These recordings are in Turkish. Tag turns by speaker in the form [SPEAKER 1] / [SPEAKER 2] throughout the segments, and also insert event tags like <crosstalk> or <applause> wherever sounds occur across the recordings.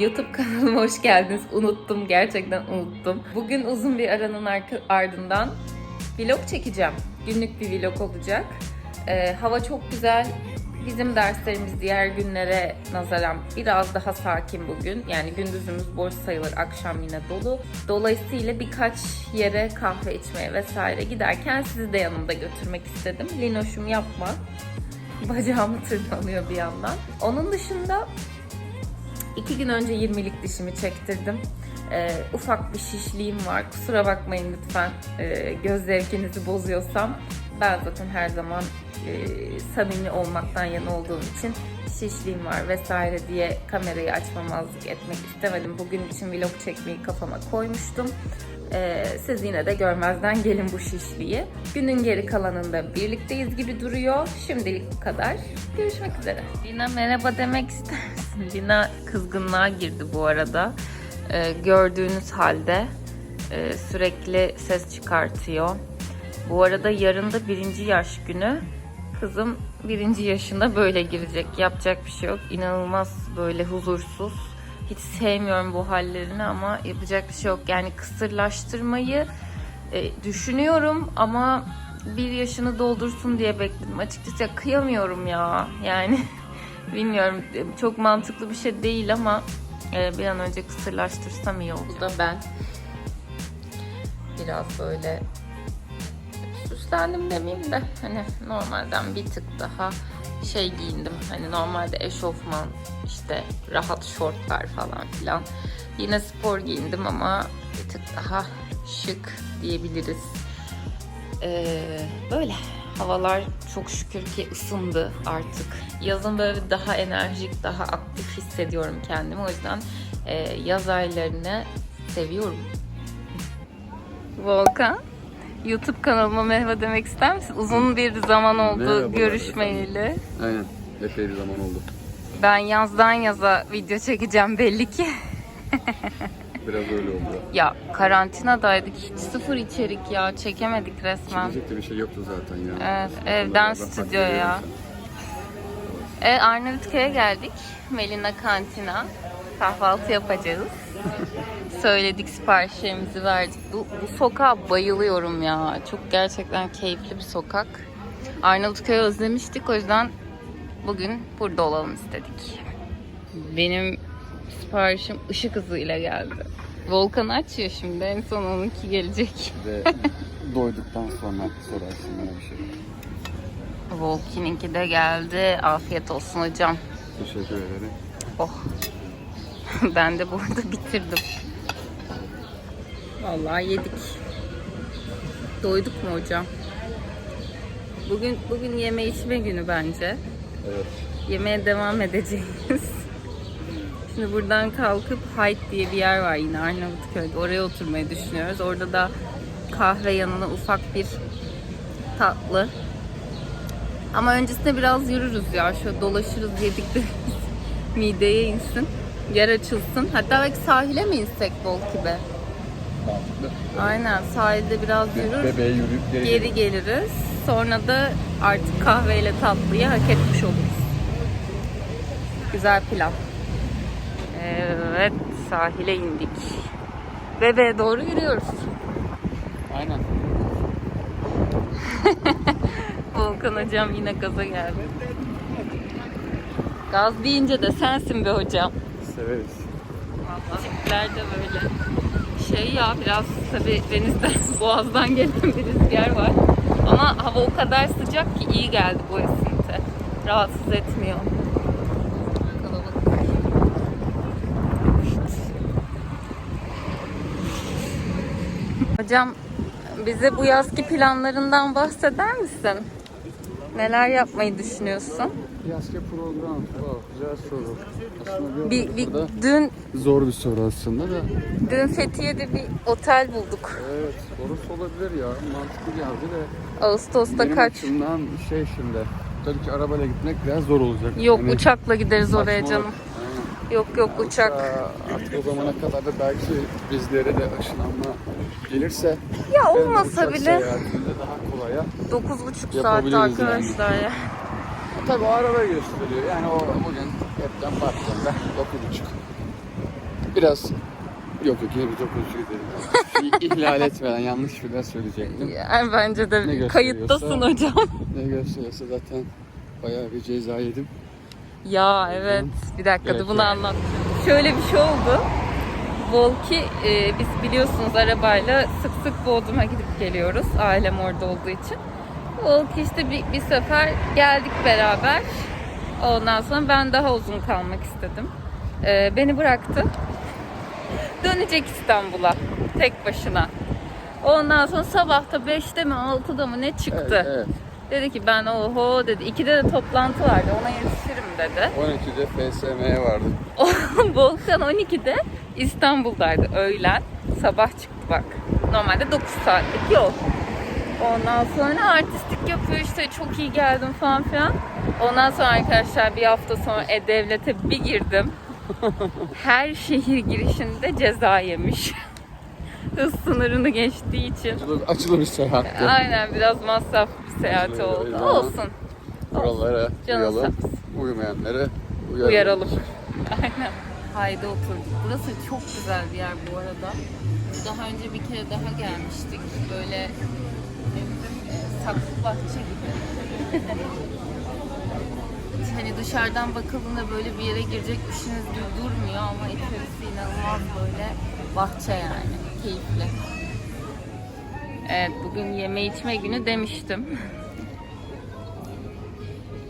[SPEAKER 1] YouTube kanalıma hoş geldiniz. Unuttum, gerçekten unuttum. Bugün uzun bir aranın ardından vlog çekeceğim. Günlük bir vlog olacak. Ee, hava çok güzel. Bizim derslerimiz diğer günlere nazaran biraz daha sakin bugün. Yani gündüzümüz boş sayılır, akşam yine dolu. Dolayısıyla birkaç yere kahve içmeye vesaire giderken sizi de yanımda götürmek istedim. Linoşum yapma. Bacağımı tırmalıyor bir yandan. Onun dışında iki gün önce 20'lik dişimi çektirdim. Ee, ufak bir şişliğim var. Kusura bakmayın lütfen ee, göz zevkinizi bozuyorsam. Ben zaten her zaman samimi olmaktan yana olduğum için şişliğim var vesaire diye kamerayı açmamazlık etmek istemedim. Bugün için vlog çekmeyi kafama koymuştum. Ee, siz yine de görmezden gelin bu şişliği. Günün geri kalanında birlikteyiz gibi duruyor. Şimdilik bu kadar. Görüşmek üzere. Lina merhaba demek ister misin? <laughs> Lina kızgınlığa girdi bu arada. Ee, gördüğünüz halde e, sürekli ses çıkartıyor. Bu arada yarın da birinci yaş günü. Kızım birinci yaşında böyle girecek. Yapacak bir şey yok. İnanılmaz böyle huzursuz. Hiç sevmiyorum bu hallerini ama yapacak bir şey yok. Yani kısırlaştırmayı e, düşünüyorum ama bir yaşını doldursun diye bekledim. Açıkçası ya kıyamıyorum ya. Yani <laughs> bilmiyorum çok mantıklı bir şey değil ama e, bir an önce kısırlaştırsam iyi olur. Bu da ben. Biraz böyle süslendim demeyeyim de hani normalden bir tık daha şey giyindim. Hani normalde eşofman işte rahat şortlar falan filan. Yine spor giyindim ama bir tık daha şık diyebiliriz. Ee, böyle havalar çok şükür ki ısındı artık. Yazın böyle daha enerjik, daha aktif hissediyorum kendimi. O yüzden e, yaz aylarını seviyorum. Volkan, YouTube kanalıma merhaba demek ister misin? Uzun bir zaman oldu
[SPEAKER 2] Merhabalar
[SPEAKER 1] görüşmeyeli.
[SPEAKER 2] Aynen. Epey bir zaman oldu.
[SPEAKER 1] Ben yazdan yaza video çekeceğim belli ki.
[SPEAKER 2] Biraz öyle oldu.
[SPEAKER 1] Ya karantinadaydık hiç sıfır içerik ya çekemedik resmen.
[SPEAKER 2] Çekecek de bir şey yoktu zaten ya.
[SPEAKER 1] Evet, evden
[SPEAKER 2] var.
[SPEAKER 1] stüdyoya.
[SPEAKER 2] Fark
[SPEAKER 1] E, Arnavutköy'e geldik. Melina Kantina. Kahvaltı yapacağız. <laughs> Söyledik siparişlerimizi verdik. Bu, bu sokağa bayılıyorum ya. Çok gerçekten keyifli bir sokak. Arnavutköy'ü özlemiştik o yüzden bugün burada olalım istedik. Benim siparişim ışık hızıyla geldi. Volkan açıyor şimdi. En son onunki gelecek.
[SPEAKER 2] Ve <laughs> doyduktan sonra sorarsın bana bir şey.
[SPEAKER 1] Volkin'inki de geldi. Afiyet olsun hocam.
[SPEAKER 2] Teşekkür ederim.
[SPEAKER 1] Oh. <laughs> ben de burada bitirdim. Vallahi yedik. Doyduk mu hocam? Bugün bugün yeme içme günü bence.
[SPEAKER 2] Evet.
[SPEAKER 1] Yemeğe devam edeceğiz. <laughs> Şimdi buradan kalkıp Hayt diye bir yer var yine Arnavutköy'de. Oraya oturmayı düşünüyoruz. Orada da kahve yanına ufak bir tatlı. Ama öncesinde biraz yürürüz ya. Şöyle dolaşırız yediklerimiz <laughs> mideye insin. Yer açılsın. Hatta belki sahile mi insek bol
[SPEAKER 2] Mantıklı.
[SPEAKER 1] Aynen sahilde biraz yürür.
[SPEAKER 2] Bebeğe yürüyüp geri,
[SPEAKER 1] Geri geliriz. Sonra da artık kahveyle tatlıyı hak etmiş oluruz. Güzel plan. Evet, sahile indik. Bebeğe doğru yürüyoruz.
[SPEAKER 2] Aynen. <laughs>
[SPEAKER 1] Volkan hocam yine gaza geldi. Gaz deyince de sensin be hocam.
[SPEAKER 2] Severiz.
[SPEAKER 1] Tipler de böyle. Şey ya biraz tabi denizden, <laughs> boğazdan gelen bir rüzgar var. Ama hava o kadar sıcak ki iyi geldi bu esinti. Rahatsız etmiyor. Hocam bize bu yazki planlarından bahseder misin? Neler yapmayı düşünüyorsun?
[SPEAKER 2] Yaske program. Wow, güzel soru. Aslında
[SPEAKER 1] Bir, bir,
[SPEAKER 2] burada
[SPEAKER 1] dün
[SPEAKER 2] zor bir soru aslında da.
[SPEAKER 1] dün Fethiye'de bir otel bulduk.
[SPEAKER 2] Evet, sorusu olabilir ya. Mantıklı geldi de.
[SPEAKER 1] Ağustos'ta
[SPEAKER 2] Benim
[SPEAKER 1] kaç?
[SPEAKER 2] açımdan şey şimdi. Tabii ki arabayla gitmek biraz zor olacak.
[SPEAKER 1] Yok
[SPEAKER 2] Yani
[SPEAKER 1] uçakla gideriz oraya
[SPEAKER 2] saçmalık.
[SPEAKER 1] canım.
[SPEAKER 2] Aynen.
[SPEAKER 1] Yok yok uçak.
[SPEAKER 2] Aa, Artık o zamana kadar da belki bizlere de aşılanma gelirse
[SPEAKER 1] Ya olmasa
[SPEAKER 2] uçak
[SPEAKER 1] bile
[SPEAKER 2] daha kolaya.
[SPEAKER 1] 9,5 saat arkadaşlar ya.
[SPEAKER 2] Tabii o araba gösteriyor. Yani o bugün hepten baktığında 9.5. biraz yok yok yine bir çok dilerim. İhlal etmeden yanlış bir ders söyleyecektim.
[SPEAKER 1] Yani bence de kayıttasın hocam.
[SPEAKER 2] Ne gösteriyorsa zaten bayağı bir ceza yedim.
[SPEAKER 1] Ya evet. Bir dakika
[SPEAKER 2] Evet,
[SPEAKER 1] dur bunu
[SPEAKER 2] evet.
[SPEAKER 1] anlat. Şöyle bir şey oldu. Volki e, biz biliyorsunuz arabayla sık sık Bodrum'a gidip geliyoruz. Ailem orada olduğu için. Volki işte bir, bir sefer geldik beraber. Ondan sonra ben daha uzun kalmak istedim. E, beni bıraktı. Dönecek İstanbul'a tek başına. Ondan sonra sabahta 5'te mi 6'da mı ne çıktı.
[SPEAKER 2] Evet, evet.
[SPEAKER 1] Dedi ki ben oho dedi. 2'de de toplantı vardı ona yetişirim dedi.
[SPEAKER 2] 12'de FSM vardı. <laughs>
[SPEAKER 1] Volkan 12'de İstanbul'daydı öğlen. Sabah çıktı bak. Normalde 9 saatlik yol. Ondan sonra artistlik yapıyor işte çok iyi geldim falan filan. Ondan sonra arkadaşlar bir hafta sonra E-Devlet'e bir girdim. <laughs> Her şehir girişinde ceza yemiş. <laughs> Hız sınırını geçtiği için.
[SPEAKER 2] Açılı, açılı bir seyahatti.
[SPEAKER 1] Aynen biraz masraf bir seyahat oldu.
[SPEAKER 2] öyle.
[SPEAKER 1] Olsun. Sağ
[SPEAKER 2] uyalım. Uyumayanları uyaralım.
[SPEAKER 1] Uyaralım. <laughs> Aynen. Haydi otur. Burası çok güzel bir yer bu arada. Daha önce bir kere daha gelmiştik. Böyle e, saklı bahçe gibi. <laughs> hani dışarıdan bakıldığında böyle bir yere girecekmişsiniz gibi durmuyor ama içerisi inanılmaz böyle bahçe yani. Keyifli. Evet bugün yeme içme günü demiştim. <laughs>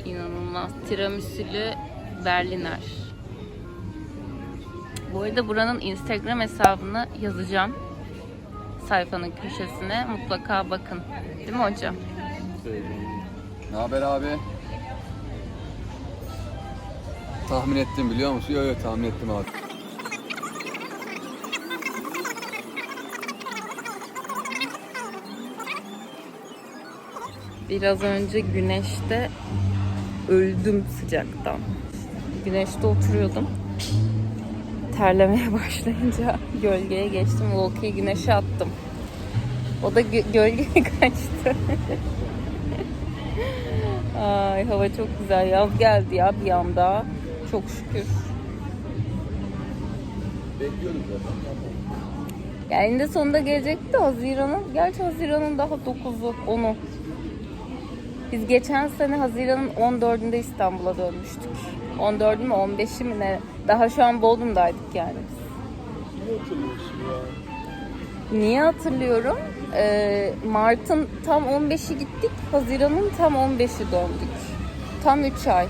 [SPEAKER 1] İnanılmaz. Tiramisulü Berliner. Bu arada buranın Instagram hesabını yazacağım. Sayfanın köşesine mutlaka bakın. Değil mi hocam?
[SPEAKER 2] Ne haber abi? Tahmin ettim biliyor musun? Yok yok tahmin ettim abi.
[SPEAKER 1] Biraz önce güneşte öldüm sıcaktan. Güneşte oturuyordum. Terlemeye <laughs> başlayınca gölgeye geçtim. Volkayı güneşe attım. O da gö- gölgeye <laughs> kaçtı. <laughs> Ay hava çok güzel. Yaz geldi ya bir anda. Çok şükür.
[SPEAKER 2] Bekliyordum zaten.
[SPEAKER 1] Yani eninde sonunda gelecekti Haziran'ın. Gerçi Haziran'ın daha 9'u, 10'u. Biz geçen sene Haziran'ın 14'ünde İstanbul'a dönmüştük. 14'ü mü 15'i mi ne? Daha şu an Bodrum'daydık yani.
[SPEAKER 2] Ne hatırlıyorsun ya?
[SPEAKER 1] Niye hatırlıyorum? Ee, Mart'ın tam 15'i gittik. Haziran'ın tam 15'i döndük. Tam 3 ay.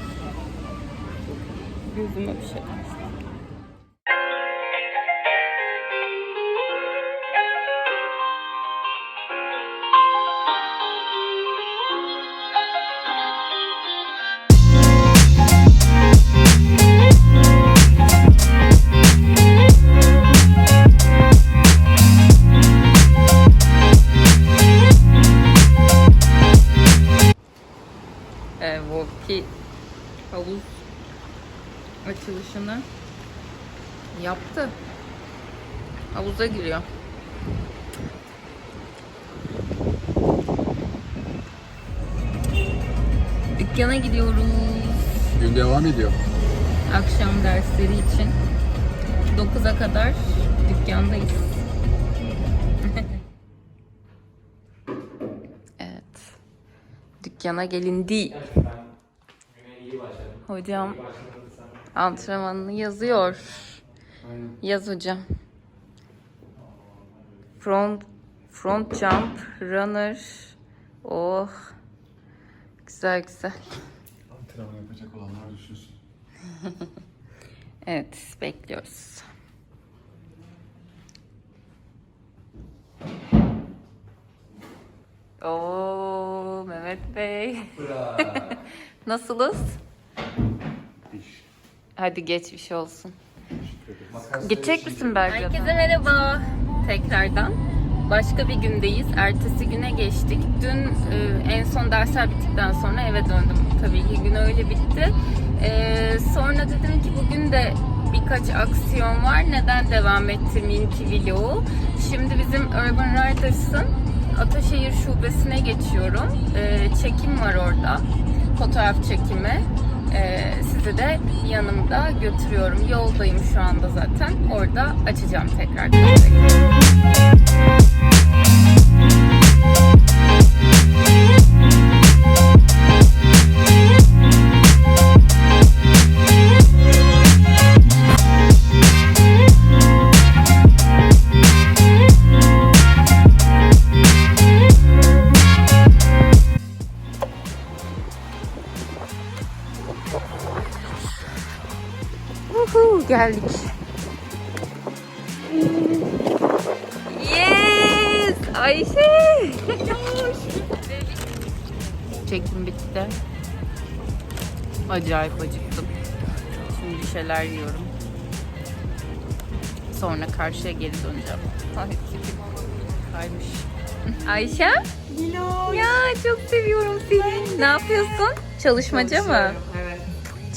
[SPEAKER 1] Gözüme bir şey. Açılışını yaptı. Havuza giriyor. Dükkana gidiyoruz.
[SPEAKER 2] Gün devam ediyor.
[SPEAKER 1] Akşam dersleri için 9'a kadar dükkandayız. <laughs> evet. Dükkana gelindi. Hocam antrenmanını yazıyor.
[SPEAKER 2] Aynen.
[SPEAKER 1] Yaz hocam. Front front jump, runner. Oh. Güzel güzel.
[SPEAKER 2] Antrenman yapacak olanlar düşünsün. <laughs>
[SPEAKER 1] Evet, bekliyoruz. Oo, Mehmet Bey. <laughs> Nasılız?
[SPEAKER 2] İş.
[SPEAKER 1] Hadi geçmiş olsun. Gidecek misin Belgrad'a? Herkese merhaba. Tekrardan. Başka bir gündeyiz. Ertesi güne geçtik. Dün e, en son dersler bittikten sonra eve döndüm. Tabii ki gün öyle bitti. E, sonra dedim ki bugün de birkaç aksiyon var. Neden devam ettirmeyeyim ki vlogu? Şimdi bizim Urban Riders'ın Ataşehir şubesine geçiyorum. E, çekim var orada. Fotoğraf çekimi. Ee, sizi de yanımda götürüyorum. Yoldayım şu anda zaten. Orada açacağım tekrar. Uhu, geldik. Yes! Ayşe! Çekim bitti. Acayip acıktım. Şimdi bir şeyler yiyorum. Sonra karşıya geri döneceğim. Kaymış. Ayşe? Ya çok seviyorum seni. Ne yapıyorsun? Çalışmaca mı?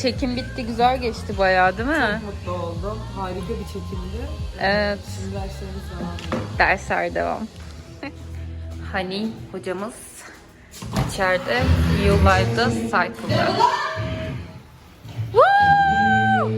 [SPEAKER 1] Çekim bitti, güzel geçti bayağı değil mi?
[SPEAKER 3] Mutlu oldum. Harika bir çekimdi.
[SPEAKER 1] Evet.
[SPEAKER 3] Şimdi derslerimiz devam ediyor.
[SPEAKER 1] Dersler devam. <laughs> Hani hocamız içeride You Like the Cycle'da. Woo!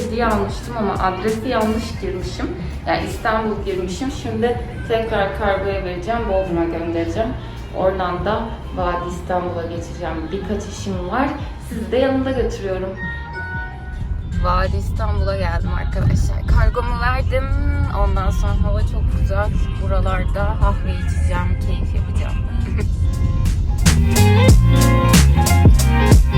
[SPEAKER 1] Hediye almıştım ama adresi yanlış girmişim. Yani İstanbul girmişim. Şimdi tekrar kargoya vereceğim, Bodrum'a göndereceğim. Oradan da Vadi İstanbul'a geçeceğim. Birkaç işim var. Sizi de yanımda götürüyorum. Vadi İstanbul'a geldim arkadaşlar. Kargomu verdim. Ondan sonra hava çok güzel. Buralarda kahve içeceğim, keyif yapacağım. <laughs>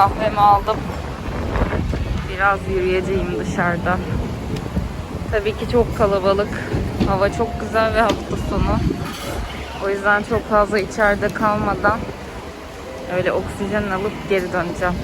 [SPEAKER 1] Kahvemi aldım. Biraz yürüyeceğim dışarıda. Tabii ki çok kalabalık. Hava çok güzel ve hafta sonu. O yüzden çok fazla içeride kalmadan öyle oksijen alıp geri döneceğim.